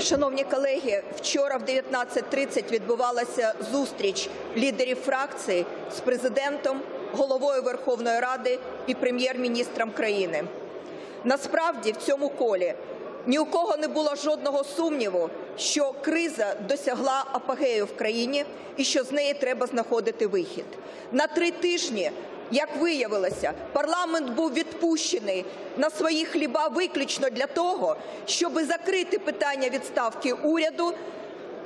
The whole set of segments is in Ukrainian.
Шановні колеги, вчора в 19.30 відбувалася зустріч лідерів фракцій з президентом, головою Верховної Ради і прем'єр-міністром країни. Насправді в цьому колі ні у кого не було жодного сумніву, що криза досягла апогею в країні і що з неї треба знаходити вихід. На три тижні як виявилося, парламент був відпущений на свої хліба виключно для того, щоб закрити питання відставки уряду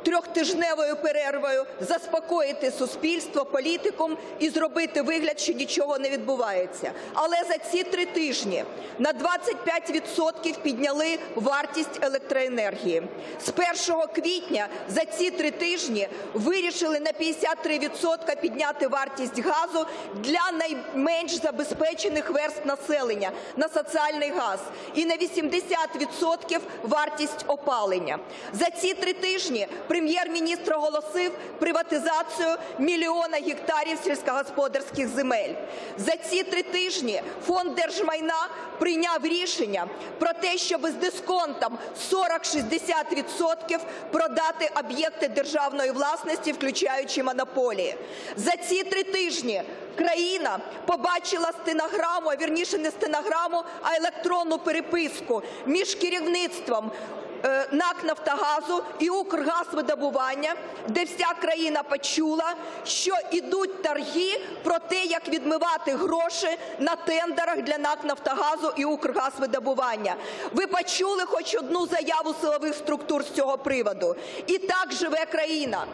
трьохтижневою перервою, заспокоїти суспільство, політикум і зробити вигляд, що нічого не відбувається. Але за ці три тижні на 25% підняли вартість електроенергії. З 1 квітня за ці три тижні вирішили на 53% підняти вартість газу для найменш забезпечених верст населення на соціальний газ і на 80% вартість опалення. За ці три тижні прем'єр-міністр оголосив приватизацію мільйона гектарів сільськогосподарських земель. За ці три тижні фонд держмайна прийняв рішення про те, щоб з дисконтом 40-60% продати об'єкти державної власності, включаючи монополії. За ці три тижні країна побачила стенограму, а вірніше не стенограму, а електронну переписку між керівництвом НАК «Нафтогазу» і «Укргазвидобування», де вся країна почула, що ідуть торги про те, як відмивати гроші на тендерах для НАК «Нафтогазу» і «Укргазвидобування». Ви почули хоч одну заяву силових структур з цього приводу? І так живе країна.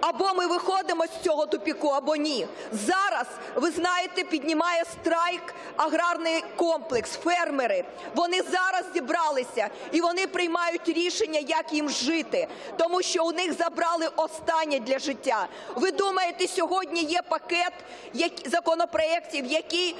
Або ми виходимо з цього тупіку, або ні. Зараз, ви знаєте, піднімає страйк аграрний комплекс, фермери. Вони зараз зібралися і вони приймають рішення, як їм жити, тому що у них забрали останнє для життя. Ви думаєте, сьогодні є пакет законопроєктів, який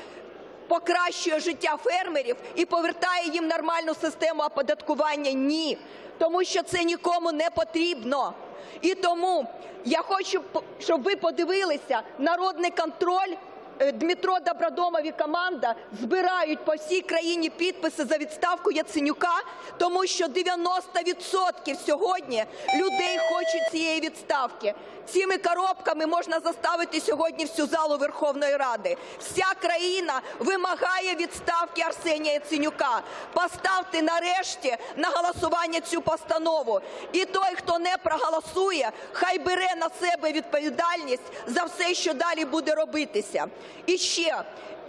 покращує життя фермерів і повертає їм нормальну систему оподаткування? Ні, тому що це нікому не потрібно. І тому я хочу, щоб ви подивилися, народний контроль. Е, Дмитро Добродомов і команда збирають по всій країні підписи за відставку Яценюка, тому що 90% сьогодні людей хочуть цієї відставки. Цими коробками можна заставити сьогодні всю залу Верховної Ради. Вся країна вимагає відставки Арсенія Яценюка. Поставте нарешті на голосування цю постанову. І той, хто не проголосує, хай бере на себе відповідальність за все, що далі буде робитися. І ще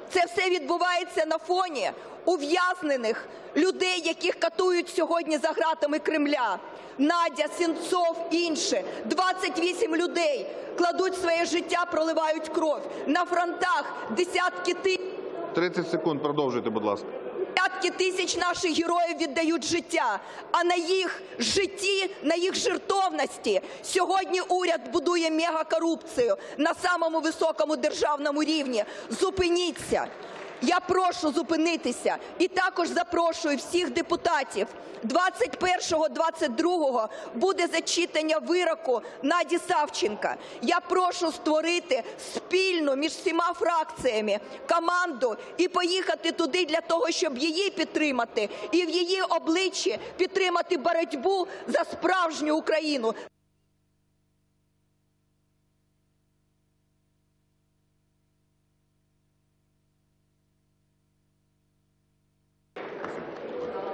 це все відбувається на фоні ув'язнених людей, яких катують сьогодні за гратами Кремля. Надя, Сінцов, інші 28 людей кладуть своє життя, проливають кров на фронтах. Десятки тисяч. 30 секунд, продовжуйте, будь ласка. Десятки тисяч наших героїв віддають життя, а на їх житті, на їх жертовності сьогодні уряд будує мегакорупцію на самому високому державному рівні. Зупиніться. Я прошу зупинитися і також запрошую всіх депутатів. 21-22 буде зачитання вироку Наді Савченка. Я прошу створити спільну між всіма фракціями команду і поїхати туди для того, щоб її підтримати і в її обличчі підтримати боротьбу за справжню Україну.